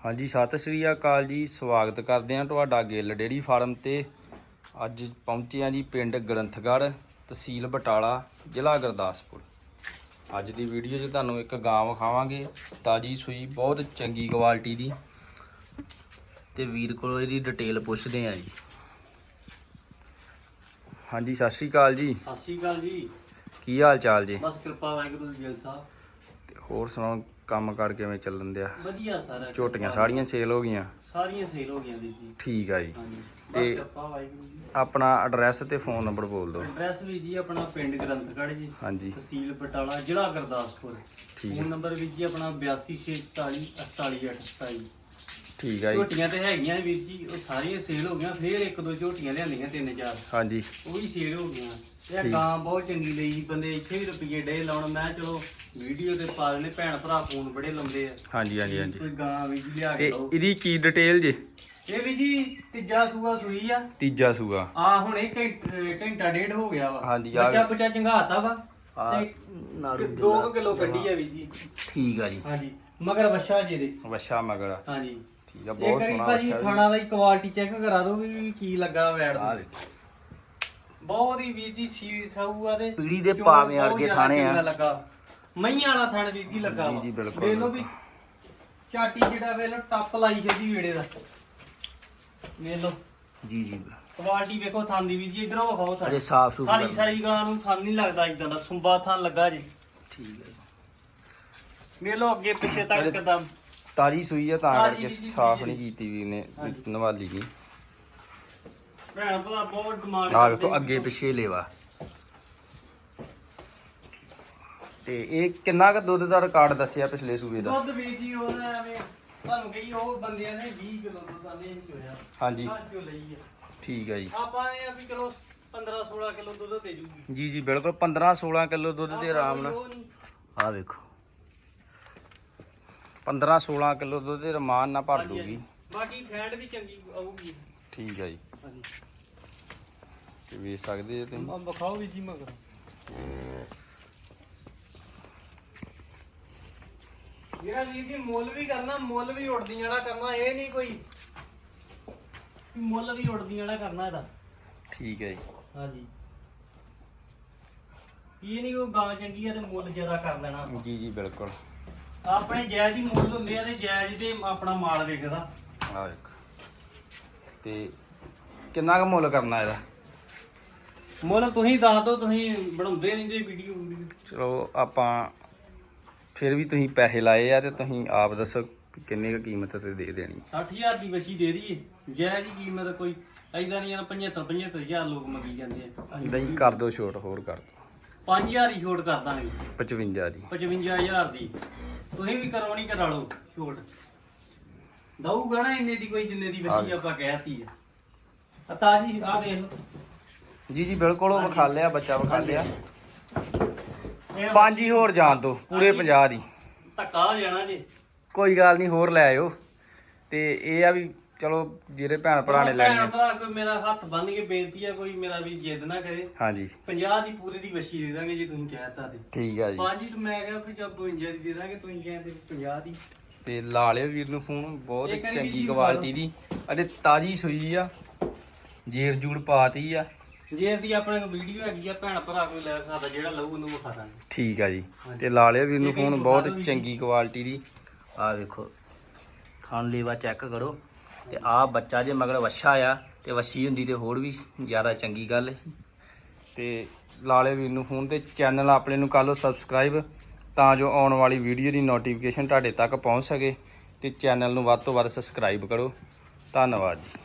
ਹਾਂਜੀ ਸਤਿ ਸ੍ਰੀ ਅਕਾਲ ਜੀ। ਸਵਾਗਤ ਕਰਦੇ ਹਾਂ ਤੁਹਾਡਾ ਗਿੱਲ ਡੇਰੀ ਫਾਰਮ ਤੇ। ਅੱਜ ਪਹੁੰਚੇ ਹਾਂ ਜੀ ਪਿੰਡ ਗ੍ਰੰਥਗੜ੍ਹ ਤਹਿਸੀਲ ਬਟਾਲਾ ਜ਼ਿਲ੍ਹਾ ਗੁਰਦਾਸਪੁਰ। ਅੱਜ ਦੀ ਵੀਡੀਓ 'ਚ ਤੁਹਾਨੂੰ ਇੱਕ ਗਾਂ ਵਿਖਾਵਾਂਗੇ ਤਾਜੀ ਸੂਈ ਬਹੁਤ ਚੰਗੀ ਕੁਆਲਿਟੀ ਦੀ। ਤੇ ਵੀਰ ਕੋਲੋਂ ਇਹਦੀ ਡਿਟੇਲ ਪੁੱਛਦੇ ਹਾਂ ਜੀ। ਹਾਂਜੀ ਸਤਿ ਸ੍ਰੀ ਅਕਾਲ ਜੀ। ਸਤਿ ਸ਼੍ਰੀ ਅਕਾਲ ਜੀ। ਕੀ ਹਾਲ ਚਾਲ ਜੀ? ਬਸ ਕਿਰਪਾ ਵਾਹਿਗੁਰੂ ਜੀ ਸਾਹਿਬ ਤੇ ਹੋਰ ਸੁਣਾਓ ਕੰਮ ਕਾਰ ਕਿਵੇਂ ਚੱਲਣ ਦਿਆ? ਵਧੀਆ ਸਾਰਾ ਝੋਟੀਆਂ ਸਾਰੀਆਂ ਸੇਲ ਹੋ ਗਈਆਂ? ਸਾਰੀਆਂ ਸੇਲ ਹੋ ਗਈਆਂ ਵੀਰ ਜੀ। ਠੀਕ ਆ ਜੀ। ਹਾਂਜੀ। ਤੇ- ਕਿਰਪਾ ਵਾਹਿਗੁਰੂ ਜੀ ਆਪਣਾ ਐਡਰੈਸ ਤੇ ਫੋਨ ਨੰਬਰ ਬੋਲ ਦਿਓ। ਐਡਰੈਸ ਵੀ ਜੀ ਆਪਣਾ ਪਿੰਡ ਗ੍ਰੰਥਗੜ੍ਹ ਜੀ ਹਾਂਜੀ। ਤਹਿਸੀਲ ਬਟਾਲਾ ਜ਼ਿਲ੍ਹਾ ਗੁਰਦਾਸਪੁਰ। ਠੀਕ ਹੈ ਫੋਨ ਨੰਬਰ ਵੀ ਜੀ ਆਪਣਾ 8264 48827 ਠੀਕ ਆ ਜੀ। ਝੋਟੀਆਂ ਤੇ ਹੈਗੀਆਂ ਵੀਰ ਜੀ ਉਹ ਸਾਰੀਆਂ ਸੇਲ ਹੋ ਗਈਆਂ ਫੇਰ ਇੱਕ ਦੋ ਝੋਟੀਆਂ ਲਿਆਂਦੀਆਂ ਤਿੰਨ ਚਾਰ। ਹਾਂਜੀ। ਉਹ ਵੀ ਸੇਲ ਹੋ ਗਈਆਂ। ਇਹ। ਗਾਂ ਬਹੁਤ ਚੰਗੀ ਲਈ ਬੰਦੇ ਇੱਥੇ ਵੀ ਰੁਪਈਏ ਡੇ ਲਾਉਣ। ਮੈਂ ਚਲੋ ਵੀਡੀਓ ਤੇ ਪਾ ਲੈਣੇ ਭੈਣ ਭਰਾ ਫੋਨ ਬੜੇ ਲਾਉਂਦੇ ਆ। ਹਾਂਜੀ ਹਾਂਜੀ ਹਾਂਜੀ। ਕੋਈ ਗਾਂ ਵੀ ਜੀ ਲਿਆ ਤੇ ਕੇ ਲਓ ਇਹਦੀ ਕੀ ਡਿਟੇਲ ਜੇ? ਇਹ ਵੀ ਜੀ ਤੀਜਾ ਸੂਆ ਸੂਈ ਆ। ਤੀਜਾ ਸੂਆ। ਆ ਹੁਣ ਇਹ ਘੰਟਾ ਡੇਢ ਹੋ ਗਿਆ ਵਾ। ਹਾਂਜੀ, ਆ ਬੱਚਾ ਵੀ- ਬੱਚਾ ਚੰਗਾਤਾ ਵਾ। ਆ ਤੇ 2 ਕਿਲੋ ਕੱਢੀ ਆ ਵੀ ਜੀ। ਠੀਕ ਆ ਜੀ। ਹਾਂਜੀ। ਮਗਰ ਵੱਛਾ ਜੀ ਦੇ। ਵਛਾ ਮਗਰ ਹਾਂਜੀ। ਠੀਕ ਆ ਬਹੁਤ ਸੋਹਣਾ ਭਾਜੀ ਵਛਾ ਖਾਣਾ ਦਾ ਹੀ ਕੁਆਲਿਟੀ ਚੈੱਕ ਕਰਾ ਦੋ ਵੀ ਕੀ ਲੱਗਾ ਵੈੜ ਆ ਦਾ ਦੇਖੋ। ਬਹੁਤ ਹੀ ਵੀਰ ਜੀ ਸੀ ਸਾਊ ਆ ਤੇ ਪੀੜੀ ਦੇ ਚੋਣ ਪਾਵੇਂ ਬਹੁਤ ਵਰਗੇ ਜ਼ਿਆਦਾ ਥਾਣੇ ਆ। ਚੰਗਾ ਲੱਗਾ। ਮਈਆਂ ਵਾਲਾ ਥਣ ਵੀਰ ਜੀ ਲੱਗਾ ਜੀ, ਵਾ। ਜੀ, ਬਿਲਕੁਲ, ਦੇਖ ਲਓ ਵੀ ਚਾਟੀ ਜਿਹੜਾ ਵੇਖ ਲਓ ਟੱਪ ਲਾਈ ਖੇਦੀ ਵੇੜੇ ਦਾ। ਵੇਖ ਲਓ। ਜੀ ਜੀ। ਕੁਆਲਿਟੀ ਵੇਖੋ ਥਣ ਦੀ ਵੀਰ ਜੀ ਇਧਰੋਂ ਵਿਖਾਓ ਥਣ। ਅਰੇ ਸਾਫ਼ ਸੁਥਰਾ ਸਾਰੀ ਸਾਰੀ ਗਾਂ ਨੂੰ ਥਣ ਨਹੀਂ ਲੱਗਦਾ ਇਦਾਂ ਦਾ ਸੁੰਬਾ ਥਣ ਲੱਗਾ ਜੀ। ਠੀਕ ਹੈ ਵੇਖ ਲਓ ਅੱਗੇ ਪਿੱਛੇ ਤੱਕ ਅਰੇ- ਕਿਦਾਂ ਤਾਜੀ ਸੂਈ ਆ ਤਾਂ ਤਾਜ਼ੀ ਕਰਕੇ ਸਾਫ਼। ਨਹੀਂ ਕੀਤੀ ਵੀਰ ਨੇ। ਨਵਾਲੀ ਨਹੀਂ ਭੈਣ ਭਲਾ ਬਹੁਤ ਡਿਮਾਂਡ ਆ ਵੇਖੋ ਅੱਗੇ ਪਿੱਛੇ ਲੇਵਾ। ਤੇ ਇਹ ਕਿੰਨਾ ਕੁ ਦੁੱਧ ਦਾ ਰਿਕਾਰਡ ਦੱਸਿਆ ਪਿਛਲੇ ਸੂਏ ਦਾ? ਦੁੱਧ ਵੀਰ ਜੀ ਉਹ ਐਵੇਂ ਤੁਹਾਨੂੰ ਕਹੀ ਉਹ ਬੰਦਿਆਂ ਨੇ 20 ਕਿਲੋ ਦੁੱਧ ਆਨੇ ਨਹੀਂ ਹੋਇਆ ਹਾਂਜੀ। ਹਾਂ ਕਿਉਂ ਲਈ ਆ। ਠੀਕ ਆ ਜੀ। ਆਪਾਂ ਨੇ ਆ ਵੀ ਚਲੋ 15 16 ਕਿਲੋ ਦੁੱਧ ਦੇ ਜੂਗੀ ਜੀ ਜੀ ਬਿਲਕੁਲ 15 16 ਕਿਲੋ ਦੁੱਧ ਦੇ ਆਰਾਮ ਨਾਲ। ਆ ਵੇਖੋ। 15 16 ਕਿਲੋ ਦੁੱਧ ਦੇ ਰਮਾਨ ਨਾਲ ਭਰ ਹਾਂਜੀ, ਦੂਗੀ ਹਾਂਜੀ। ਬਾਕੀ ਫੈਟ ਵੀ ਚੰਗੀ ਆਊਗੀ। ਠੀਕ ਆ ਜੀ। ਹਾਂਜੀ। ਤੇ ਵੇਚ ਸਕਦੇ ਜੇ ਤੁਸੀਂ? ਆ ਵਿਖਾਓ ਵੀ ਜੀ ਮਗਰ। ਜਿਹੜਾ ਵੀਰ ਜੀ ਮੁੱਲ ਵੀ ਕਰਨਾ ਮੁੱਲ ਵੀ ਉੜਦੀਆਂ ਵਾਲਾ ਕਰਨਾ ਇਹ ਨਹੀਂ ਕੋਈ ਮੁੱਲ ਵੀ ਉੜਦੀਆਂ ਵਾਲਾ ਕਰਨਾ ਇਹਦਾ। ਠੀਕ ਹੈ ਜੀ। ਹਾਂਜੀ। ਇਹ ਨਹੀਂ ਕੋਈ ਗਾਂ ਚੰਗੀ ਆ ਤੇ ਮੁੱਲ ਜ਼ਿਆਦਾ ਕਰ ਲੈਣਾ। ਆਪਾਂ। ਜੀ ਜੀ ਬਿਲਕੁਲ। ਆਪਣੇ ਜਾਇਜ਼ ਹੀ ਮੁੱਲ ਹੁੰਦੇ ਆ ਤੇ ਜਾਇਜ਼ ਤੇ ਆਪਣਾ ਮਾਲ ਵਿਕਦਾ ਆ ਵੇਖੋ। ਤੇ ਕਿੰਨਾ ਕੁ ਮੁੱਲ ਕਰਨਾ ਇਹਦਾ? ਮੁੱਲ ਤੁਸੀਂ ਦੱਸ ਦਿਓ ਤੁਸੀਂ ਬਣਾਉਂਦੇ ਨਹੀਂ ਜੇ ਵੀਡੀਓ ਚਲੋ ਆਪਾਂ ਫਿਰ ਵੀ ਤੁਸੀਂ ਪੈਸੇ ਲਾਏ ਆ ਤੇ ਤੁਸੀਂ ਆਪ ਦੱਸੋ ਕਿ ਕਿੰਨੀ ਕੁ ਕੀਮਤ ਤੇ ਦੇ ਦੇਣੀ 60000 ਦੀ ਵਛੀ ਦੇ ਦਈਏ। ਜਾਇਜ਼ ਹੀ ਕੀਮਤ ਕੋਈ ਐਦਾਂ ਨਹੀਂ ਆ 75 75000 ਲੋਕ ਮੰਗੀ ਜਾਂਦੇ ਆ। ਨਹੀਂ ਕਰ ਦਿਓ ਛੋਟ ਹੋਰ ਕਰ ਦਿਓ। 5000 ਹੀ ਛੋਟ ਕਰ ਦਾਂਗੇ। 55 ਦੀ। 55000 ਦੀ। ਤੁਸੀਂ ਵੀ ਕਰਵਾਉਣੀ ਕਰਾ ਲਓ ਛੋਟ। ਦਊਗਾ ਨਾ ਇੰਨੇ ਦੀ ਕੋਈ ਜਿੰਨੇ ਦੀ ਵਛੀ ਆਪਾਂ ਕਹਿਤੀ ਆ। ਆ ਤਾਜੀ ਆ ਵੇਖ ਲਓ। ਜੀ ਜੀ ਬਿਲਕੁਲ ਉਹ ਵਿਖਾ ਲਿਆ ਬੱਚਾ ਵਿਖਾ ਲਿਆ। ਇਹ ਪੰਜ ਹੀ ਹੋਰ ਜਾਣ ਦੋ ਪੂਰੇ 50 ਦੀ। ਧੱਕਾ ਹੋ ਜਾਣਾ ਜੀ। ਕੋਈ ਗੱਲ ਨਹੀਂ ਹੋਰ ਲੈ ਆਇਓ। ਤੇ ਇਹ ਆ ਵੀ ਚਲੋ ਜਿਹੜੇ ਭੈਣ ਭਰਾ ਨੇ ਲੈਣੀ ਭੈਣ ਭਰਾ ਕੋਈ ਮੇਰਾ ਹੱਥ ਬੰਨ ਕੇ ਬੇਨਤੀ ਆ ਕੋਈ ਮੇਰਾ ਵੀ ਜਿੱਦ ਨਾ ਕਰੇ। ਹਾਂਜੀ। 50 ਦੀ ਪੂਰੇ ਦੀ ਵਛੀ ਦੇ ਦਾਂਗੇ ਜੇ ਤੁਸੀਂ ਕਹਿਤਾ ਤੇ। ਠੀਕ ਆ ਜੀ। ਪੰਜ ਤਾਂ ਮੈਂ ਕਿਹਾ ਵੀ ਜਦ 52 ਦੀ ਦੇ ਦਾਂਗੇ ਤੁਸੀਂ ਕਹਿੰਦੇ 50 ਦੀ। ਤੇ ਲਾ ਲਿਓ ਵੀਰ ਨੂੰ ਫੋਨ ਬਹੁਤ ਚੰਗੀ ਕੁਆਲਿਟੀ ਦੀ। ਅਤੇ ਤਾਜੀ ਸੂਈ ਆ। ਜੇਰ ਜੂੜ ਪਾਤੀ ਆ। ਜੇ ਦੀ ਆਪਣੇ ਕੋਲ ਵੀਡੀਓ ਹੈਗੀ ਆ ਭੈਣ ਭਰਾ ਕੋਈ ਲੈ ਸਕਦਾ ਜਿਹੜਾ ਲਊ ਉਹਨੂੰ ਵਿਖਾ ਦਾਂਗੇ। ਠੀਕ ਆ ਜੀ। ਤੇ ਲਾ ਲਿਓ ਵੀਰ ਨੂੰ ਫੋਨ ਬਹੁਤ। ਚੰਗੀ ਕੁਆਲਿਟੀ ਦੀ। ਆ ਵੇਖੋ ਖਾਣ ਲੇਵਾ ਚੈੱਕ ਕਰੋ। ਤੇ ਆ ਬੱਚਾ ਜੇ ਮਗਰ ਵੱਛਾ ਆ ਤੇ ਵੱਛੀ ਹੁੰਦੀ ਤੇ ਹੋਰ ਵੀ ਜ਼ਿਆਦਾ ਚੰਗੀ ਗੱਲ ਸੀ ਤੇ ਲਾ ਲਿਓ ਵੀਰ ਨੂੰ ਫੋਨ ਤੇ ਚੈਨਲ ਆਪਣੇ ਨੂੰ ਕਰ ਲਓ ਸਬਸਕ੍ਰਾਈਬ ਤਾਂ ਜੋ ਆਉਣ ਵਾਲੀ ਵੀਡੀਓ ਦੀ ਨੋਟੀਫਿਕੇਸ਼ਨ ਤੁਹਾਡੇ ਤੱਕ ਪਹੁੰਚ ਸਕੇ ਤੇ ਚੈਨਲ ਨੂੰ ਵੱਧ ਤੋਂ ਵੱਧ ਸਬਸਕ੍ਰਾਈਬ ਕਰੋ। ਧੰਨਵਾਦ ਜੀ।